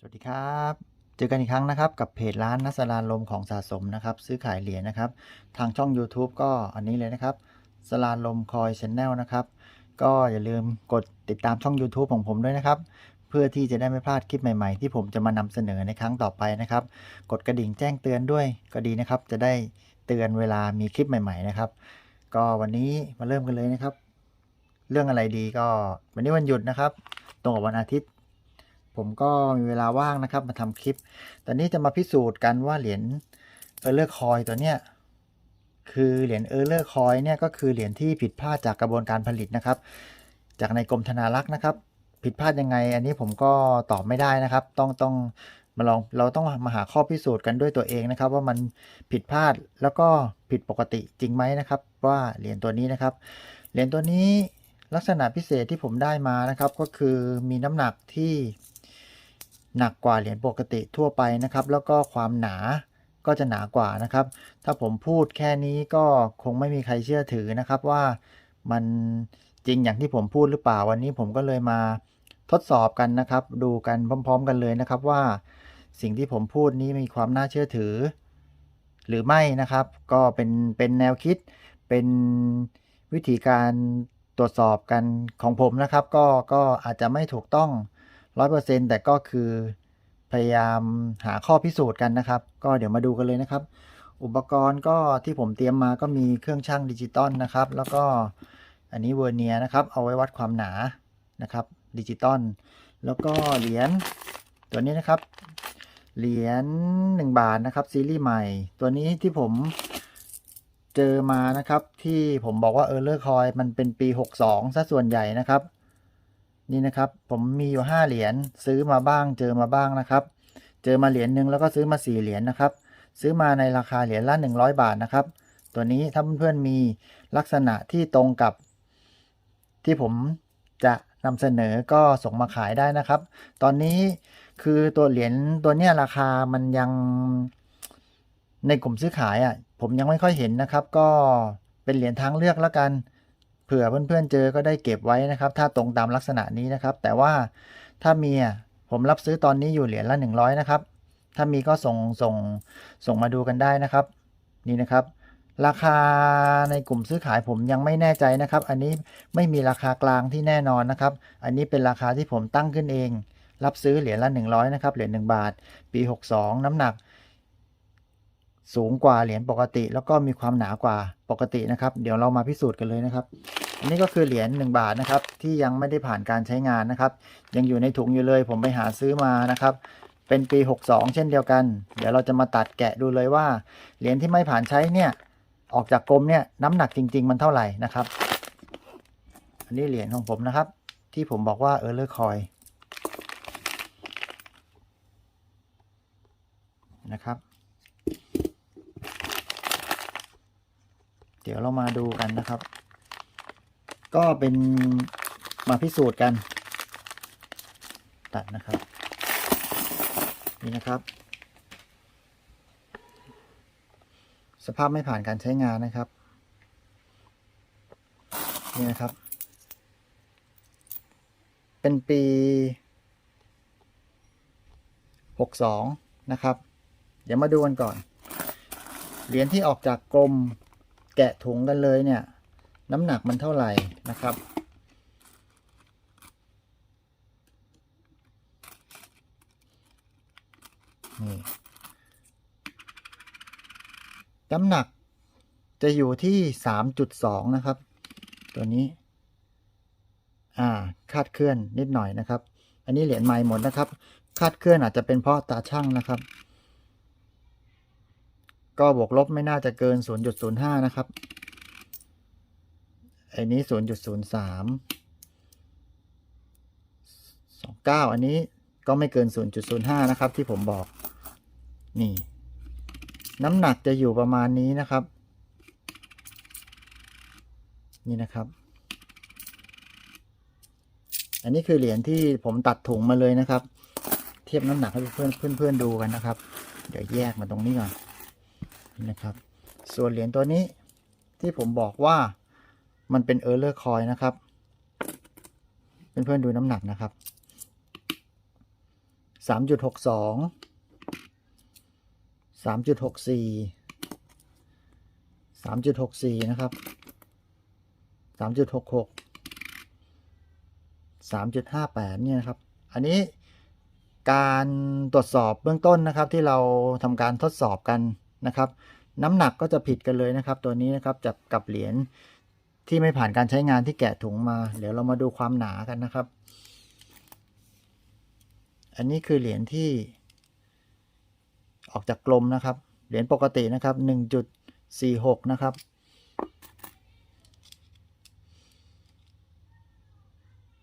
สวัสดีครับ เจอกันอีกครั้งนะครับกับเพจร้านนัสลานลมของสะสมนะครับ ซื้อขายเหรียญนะครับ ทางช่อง YouTube ก็อันนี้เลยนะครับสลานลมคอยชแนลนะครับ ก็อย่าลืมกดติดตามช่อง YouTube ของผมด้วยนะครับ เพื่อที่จะได้ไม่พลาดคลิปใหม่ๆ ที่ผมจะมานำเสนอในครั้งต่อไปนะครับ กดกระดิ่งแจ้งเตือนด้วยก็ดีนะครับ จะได้เตือนเวลามีคลิปใหม่ ๆนะครับ ก็วันนี้มาเริ่มกันเลยนะครับ เรื่องอะไรดีก็วันนี้วันหยุดนะครับ ตรงกับวันอาทิตย์ ผมก็มีเวลาว่างนะครับมาทำคลิป ตอนนี้จะมาพิสูจน์กันว่าเหรียญเออร์เลอร์คอยตัวเนี้ยคือเหรียญเออร์เลอร์คอยเนี่ยก็คือเหรียญที่ผิดพลาดจากกระบวนการผลิตนะครับ จากในกรมธนารักษ์นะครับ ผิดพลาดยังไง อันนี้ผมก็ตอบไม่ได้นะครับ ต้องต้องมาลองเราต้องมาหาข้อพิสูจน์กันด้วยตัวเองนะครับ ว่ามันผิดพลาดแล้วก็ผิดปกติจริงไหมนะครับ ว่าเหรียญตัวนี้นะครับเหรียญตัวนี้ลักษณะพิเศษที่ผมได้มานะครับ ก็คือมีน้ำหนักที่ หนักกว่าเหรียญปกติทั่วไปนะครับ แล้วก็ความหนาก็จะหนากว่านะครับ ถ้าผมพูดแค่นี้ก็คงไม่มีใครเชื่อถือนะครับว่ามันจริงอย่างที่ผมพูดหรือเปล่าวันนี้ผมก็เลยมาทดสอบกันนะครับ ดูกันพร้อม ๆ กันเลยนะครับว่าสิ่งที่ผมพูดนี้มีความน่าเชื่อถือ หรือไม่นะครับ ก็เป็นเป็นแนวคิดเป็นวิธีการตรวจสอบกันของผมนะครับ ก็ก็อาจจะไม่ถูกต้อง 100%แต่ก็คือพยายามหาข้อพิสูจน์กันนะครับ ก็เดี๋ยวมาดูกันเลยนะครับ อุปกรณ์ก็ที่ผมเตรียมมาก็มีเครื่องชั่งดิจิตอลนะครับ แล้วก็อันนี้เวอร์เนียนะครับ เอาไว้วัดความหนานะครับดิจิตอลแล้วก็เหรียญตัวนี้นะครับ เหรียญ1บาทนะครับซีรีส์ใหม่ ตัวนี้ที่ผมเจอมานะครับ ที่ผมบอกว่าเออเลอร์คอยมันเป็นปี 62ซะส่วนใหญ่นะครับ นี่นะครับ ผมมีอยู่5เหรียญซื้อมาบ้าง เจอมาบ้างนะครับ เจอมาเหรียญหนึ่งแล้วก็ซื้อมา4เหรียญนะครับ ซื้อมาในราคาเหรียญละ100 บาทนะครับ ตัวนี้ถ้าเพื่อนๆมีลักษณะที่ตรงกับ ที่ผมจะนำเสนอก็ส่งมาขายได้นะครับ ตอนนี้คือตัวเหรียญตัวเนี้ยราคามันยังในกลุ่มซื้อขายอะผมยังไม่ค่อยเห็นนะครับ ก็เป็นเหรียญทางเลือกแล้วกัน เผื่อเพื่อนๆเจอก็ได้เก็บไว้นะครับ ถ้าตรงตามลักษณะนี้นะครับ แต่ว่าถ้ามีอะผมรับซื้อตอนนี้อยู่เหรียญละ 100 นะครับ ถ้ามีก็ส่งส่งส่งมาดูกันได้นะครับ นี่นะครับ ราคาในกลุ่มซื้อขายผมยังไม่แน่ใจนะครับ อันนี้ไม่มีราคากลางที่แน่นอนนะครับ อันนี้เป็นราคาที่ผมตั้งขึ้นเอง รับซื้อเหรียญละ 100 นะครับ เหรียญ1บาท ปี 62 น้ำหนัก สูงกว่าเหรียญปกติ แล้วก็มีความหนากว่าปกตินะครับ เดี๋ยวเรามาพิสูจน์กันเลยนะครับ อันนี้ก็คือเหรียญ1บาทนะครับ ที่ยังไม่ได้ผ่านการใช้งานนะครับ ยังอยู่ในถุงอยู่เลย ผมไปหาซื้อมานะครับ เป็นปี 62 เช่นเดียวกัน เดี๋ยวเราจะมาตัดแกะดูเลยว่าเหรียญที่ไม่ผ่านใช้เนี่ยออกจากกรมเนี่ยน้ำหนักจริง ๆ มันเท่าไหร่นะครับ อันนี้เหรียญของผมนะครับ ที่ผมบอกว่าเออเลอร์คอยนะครับ เดี๋ยวเรามาดูกันนะครับ ก็เป็นมาพิสูจน์กัน ตัดนะครับ นี่นะครับ สภาพไม่ผ่านการใช้งานนะครับ นี่นะครับ เป็นปี62 นะครับ เดี๋ยวมาดูกันก่อน เหรียญที่ออกจากกรม แกะถุงกันเลยเนี่ย น้ำหนักมันเท่าไหร่นะครับ นี่น้ำหนักจะอยู่ที่3.2นะครับ ตัวนี้ อ่าคาดเคลื่อนนิดหน่อยนะครับ อันนี้เหรียญใหม่หมดนะครับ คาดเคลื่อนอาจจะเป็นเพราะตาช่างนะครับ ก็บวกลบไม่น่าจะเกิน 0.05 นะครับอ้นี้ 0.03 29 อันนี้ก็ไม่เกิน 0.05 นะครับ ที่ผมบอก นี่ น้ำหนักจะอยู่ประมาณนี้นะครับ นี่นะครับ อันนี้คือเหรียญที่ผมตัดถุงมาเลยนะครับ เทียบน้ำหนักให้เพื่อนเพื่อนเพื่อนๆดูกันนะครับ เดี๋ยวแยกมาตรงนี้ก่อน นะครับ ส่วนเหรียญตัวนี้ที่ผมบอกว่ามันเป็นเออร์เลอร์คอยนะครับ เพื่อนๆดูน้ำหนักนะครับสามจุดหกสองสามจุดหกสี่สามจุดหกสี่นะครับสามจุดหกหกสามจุดห้าแปดเนี่ยนะครับ อันนี้การตรวจสอบเบื้องต้นนะครับที่เราทำการทดสอบกัน นะครับ น้ำหนักก็จะผิดกันเลยนะครับ ตัวนี้นะครับจับกับเหรียญที่ไม่ผ่านการใช้งานที่แกะถุงมา เดี๋ยวเรามาดูความหนากันนะครับ อันนี้คือเหรียญที่ออกจากกลมนะครับ เหรียญปกตินะครับ 1.46 นะครับ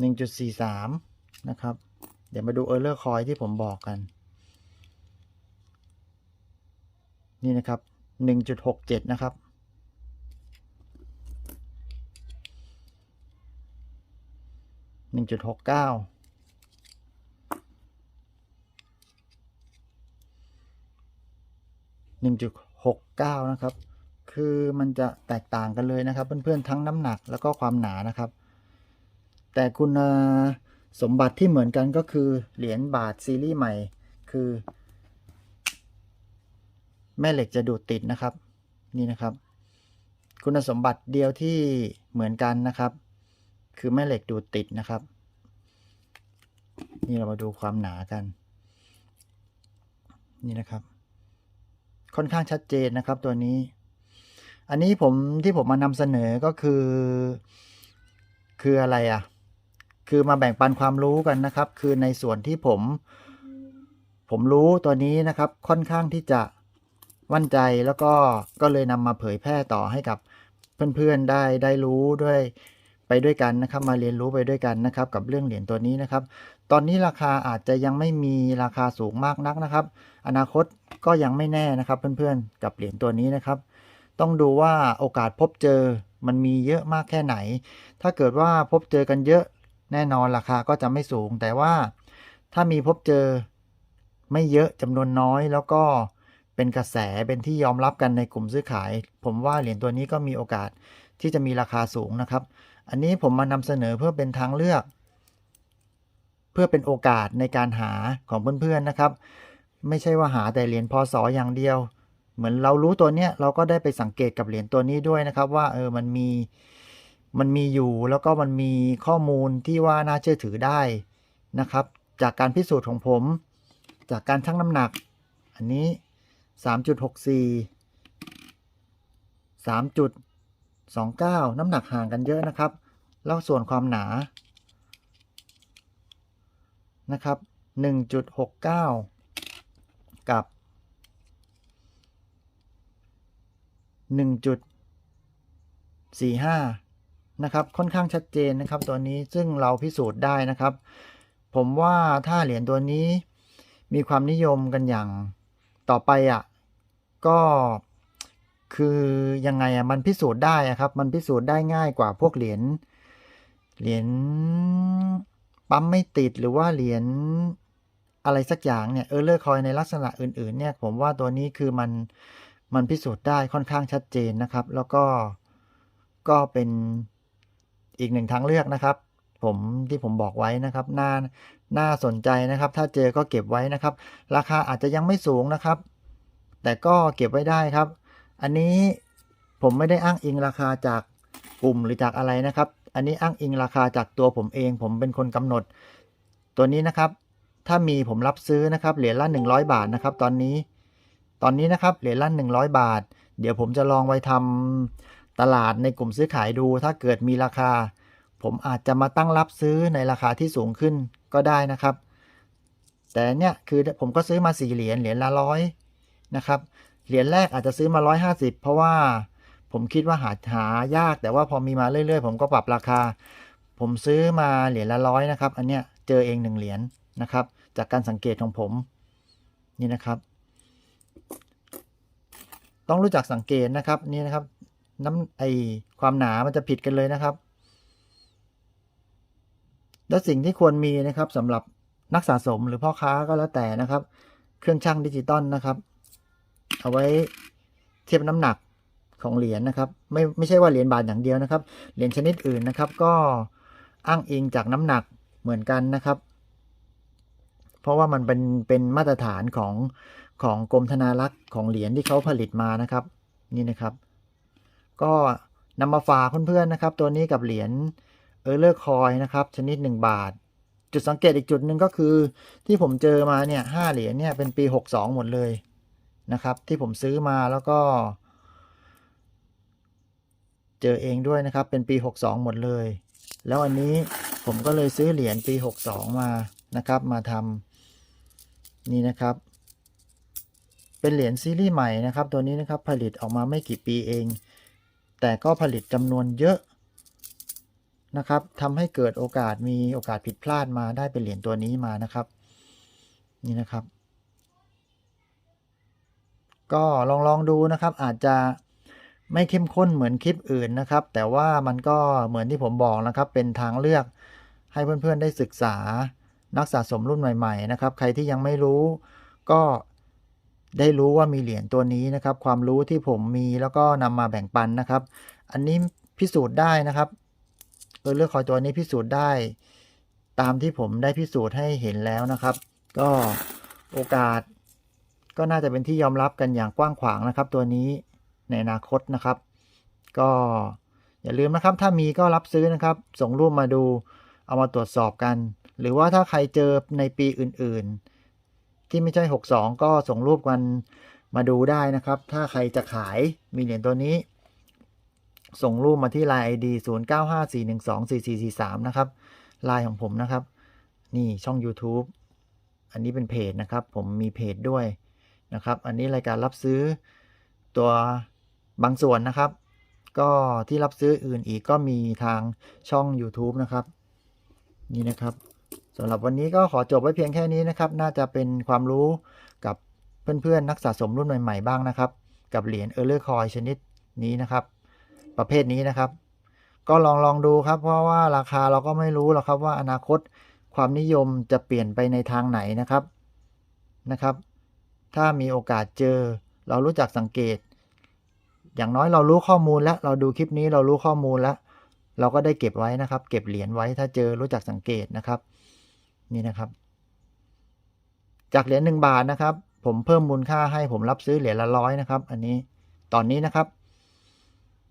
1.43 นะครับ เดี๋ยวมาดูเออร์เลอร์คอยที่ผมบอกกัน นี่นะครับ1.67นะครับ1.69 1.69นะครับ คือมันจะแตกต่างกันเลยนะครับ เพื่อนๆ ทั้งน้ำหนักแล้วก็ความหนานะครับ แต่คุณสมบัติที่เหมือนกันก็คือเหรียญบาทซีรีส์ใหม่ คือ แม่เหล็กจะดูดติดนะครับ นี่นะครับ คุณสมบัติเดียวที่เหมือนกันนะครับ คือแม่เหล็กดูดติดนะครับ นี่เรามาดูความหนากัน นี่นะครับ ค่อนข้างชัดเจนนะครับตัวนี้ อันนี้ผมที่ผมมานำเสนอก็คือ คืออะไรอะ คือมาแบ่งปันความรู้กันนะครับ คือในส่วนที่ผม ผมรู้ตัวนี้นะครับ ค่อนข้างที่จะ มั่นใจแล้วก็ก็เลยนำมาเผยแพร่ต่อให้กับเพื่อนๆได้ได้รู้ด้วยไปด้วยกันนะครับมาเรียนรู้ไปด้วยกันนะครับ กับเรื่องเหรียญตัวนี้นะครับ ตอนนี้ราคาอาจจะยังไม่มีราคาสูงมากนักนะครับ อนาคตก็ยังไม่แน่นะครับเพื่อนๆกับเหรียญตัวนี้นะครับ ต้องดูว่าโอกาสพบเจอมันมีเยอะมากแค่ไหน ถ้าเกิดว่าพบเจอกันเยอะแน่นอนราคาก็จะไม่สูง แต่ว่าถ้ามีพบเจอไม่เยอะจำนวนน้อยแล้วก็ เป็นกระแสเป็นที่ยอมรับกันในกลุ่มซื้อขาย ผมว่าเหรียญตัวนี้ก็มีโอกาสที่จะมีราคาสูงนะครับ อันนี้ผมมานำเสนอเพื่อเป็นทางเลือก เพื่อเป็นโอกาสในการหาของเพื่อนๆนะครับ ไม่ใช่ว่าหาแต่เหรียญพศอย่างเดียว เหมือนเรารู้ตัวเนี้ยเราก็ได้ไปสังเกตกับเหรียญตัวนี้ด้วยนะครับ ว่าเออมันมีมันมีอยู่แล้วก็มันมีข้อมูลที่ว่าน่าเชื่อถือได้นะครับ จากการพิสูจน์ของผม จากการชั่งน้ำหนัก อันนี้ 3.64 3.29 น้ำหนักห่างกันเยอะนะครับ แล้วส่วนความหนา นะครับ 1.69 กับ 1.45 นะครับ ค่อนข้างชัดเจนนะครับ ตัวนี้ซึ่งเราพิสูจน์ได้นะครับ ผมว่าถ้าเหรียญตัวนี้มีความนิยมกันอย่างต่อไปอะ ก็คือยังไงอะมันพิสูจน์ได้ครับ มันพิสูจน์ได้ง่ายกว่าพวกเหรียญเหรียญปั๊มไม่ติดหรือว่าเหรียญอะไรสักอย่างเนี่ยเออเลอร์คอยในลักษณะอื่น ๆ เนี่ย ผมว่าตัวนี้คือมันมันพิสูจน์ได้ค่อนข้างชัดเจนนะครับ แล้วก็ก็เป็นอีกหนึ่งทางเลือกนะครับ ผมที่ผมบอกไว้นะครับน่าน่าสนใจนะครับ ถ้าเจอก็เก็บไว้นะครับ ราคาอาจจะยังไม่สูงนะครับ แต่ก็เก็บไว้ได้ครับ อันนี้ผมไม่ได้อ้างอิงราคาจากกลุ่มหรือจากอะไรนะครับ อันนี้อ้างอิงราคาจากตัวผมเอง ผมเป็นคนกำหนด ตัวนี้นะครับ ถ้ามีผมรับซื้อนะครับ เหรียญละ 100 บาทนะครับ ตอนนี้ ตอนนี้นะครับ เหรียญละ 100 บาท เดี๋ยวผมจะลองไว้ทำตลาดในกลุ่มซื้อขายดู ถ้าเกิดมีราคา ผมอาจจะมาตั้งรับซื้อในราคาที่สูงขึ้นก็ได้นะครับ แต่เนี่ยคือผมก็ซื้อมา4เหรียญ เหรียญละร้อย นะครับ เหรียญแรกอาจจะซื้อมา 150 เพราะว่าผมคิดว่าหาหายาก แต่ว่าพอมีมาเรื่อยๆ ผมก็ปรับราคา ผมซื้อมาเหรียญละร้อยนะครับ อันเนี้ยเจอเองหนึ่งเหรียญนะครับ จากการสังเกตของผมนี่นะครับ ต้องรู้จักสังเกตนะครับนี่นะครับน้ำไอความหนามันจะผิดกันเลยนะครับ และสิ่งที่ควรมีนะครับสำหรับนักสะสมหรือพ่อค้าก็แล้วแต่นะครับ เครื่องชั่งดิจิตอลนะครับ เอาไว้เทียบน้ำหนักของเหรียญนะครับ ไม่ไม่ใช่ว่าเหรียญบาทอย่างเดียวนะครับ เหรียญชนิดอื่นนะครับ ก็อ้างอิงจากน้ำหนักเหมือนกันนะครับ เพราะว่ามันเป็นเป็นมาตรฐานของของกรมธนารักษ์ของเหรียญที่เขาผลิตมานะครับ นี่นะครับ ก็นำมาฝากเพื่อนๆนะครับ ตัวนี้กับเหรียญเออร์เลอร์คอยนะครับ ชนิด 1 บาท จุดสังเกตอีกจุดหนึ่งก็คือ ที่ผมเจอมาเนี่ยห้าเหรียญเนี่ยเป็นปี 62 หมดเลย นะครับ ที่ผมซื้อมาแล้วก็ เจอเองด้วยนะครับ เป็นปี 62 หมดเลย แล้วอันนี้ผมก็เลยซื้อเหรียญปี 62 มานะครับ มาทำนี่นะครับ เป็นเหรียญซีรีส์ใหม่นะครับ ตัวนี้นะครับผลิตออกมาไม่กี่ปีเอง แต่ก็ผลิตจำนวนเยอะนะครับทำให้เกิดโอกาสมีโอกาสผิดพลาดมาได้เป็นเหรียญตัวนี้มานะครับ นี่นะครับ ก็ลองลองดูนะครับ อาจจะไม่เข้มข้นเหมือนคลิปอื่นนะครับ แต่ว่ามันก็เหมือนที่ผมบอกนะครับ เป็นทางเลือกให้เพื่อนๆได้ศึกษานักสะสมรุ่นใหม่ๆนะครับ ใครที่ยังไม่รู้ก็ได้รู้ว่ามีเหรียญตัวนี้นะครับ ความรู้ที่ผมมีแล้วก็นำมาแบ่งปันนะครับ อันนี้พิสูจน์ได้นะครับเออเลือกคอยตัวนี้พิสูจน์ได้ ตามที่ผมได้พิสูจน์ให้เห็นแล้วนะครับ ก็โอกาส ก็น่าจะเป็นที่ยอมรับกันอย่างกว้างขวางนะครับ ตัวนี้ในอนาคตนะครับ ก็อย่าลืมนะครับ ถ้ามีก็รับซื้อนะครับ ส่งรูปมาดู เอามาตรวจสอบกัน หรือว่าถ้าใครเจอในปีอื่นๆ ที่ไม่ใช่ 62 ก็ส่งรูปกันมาดูได้นะครับ ถ้าใครจะขายมีเหรียญตัวนี้ ส่งรูปมาที่ Line ID 0954124443 นะครับ Line ของผมนะครับ นี่ช่อง YouTube อันนี้เป็นเพจนะครับ ผมมีเพจด้วย นะครับ อันนี้รายการรับซื้อตัวบางส่วนนะครับ ก็ที่รับซื้ออื่นอีกก็มีทางช่อง YouTube นะครับ นี่นะครับสำหรับวันนี้ก็ขอจบไว้เพียงแค่นี้นะครับ น่าจะเป็นความรู้กับเพื่อนๆนักสะสมรุ่นใหม่ๆบ้างนะครับ กับเหรียญเออร์เลอร์คอยชนิดนี้นะครับ ประเภทนี้นะครับ ก็ลองลองดูครับ เพราะว่าราคาเราก็ไม่รู้หรอกครับว่าอนาคตความนิยมจะเปลี่ยนไปในทางไหนนะครับนะครับ ถ้ามีโอกาสเจอ เรารู้จักสังเกต อย่างน้อยเรารู้ข้อมูลแล้ว เราดูคลิปนี้เรารู้ข้อมูลแล้ว เราก็ได้เก็บไว้นะครับ เก็บเหรียญไว้ถ้าเจอรู้จักสังเกตนะครับ นี่นะครับ จากเหรียญหนึ่งบาทนะครับ ผมเพิ่มมูลค่าให้ผมรับซื้อเหรียญละร้อยนะครับ อันนี้ตอนนี้นะครับ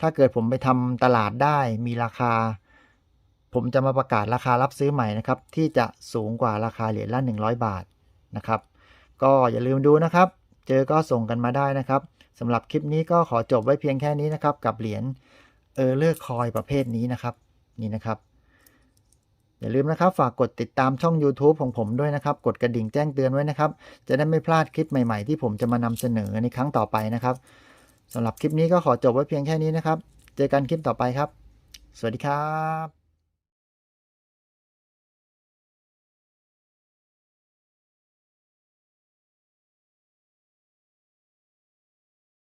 ถ้าเกิดผมไปทำตลาดได้มีราคาผมจะมาประกาศราคารับซื้อใหม่นะครับ ที่จะสูงกว่าราคาเหรียญละ 100 บาทนะครับ ก็อย่าลืมดูนะครับ เจอก็ส่งกันมาได้นะครับสำหรับคลิปนี้ก็ขอจบไว้เพียงแค่นี้นะครับ กับเหรียญเออเลอร์คอยประเภทนี้นะครับ นี่นะครับ อย่าลืมนะครับ ฝากกดติดตามช่อง YouTube ของผมด้วยนะครับ กดกระดิ่งแจ้งเตือนไว้นะครับ จะได้ไม่พลาดคลิปใหม่ๆ ที่ผมจะมานำเสนอในครั้งต่อไปนะครับสำหรับคลิปนี้ก็ขอจบไว้เพียงแค่นี้นะครับ เจอกันคลิปต่อไปครับ สวัสดีครับ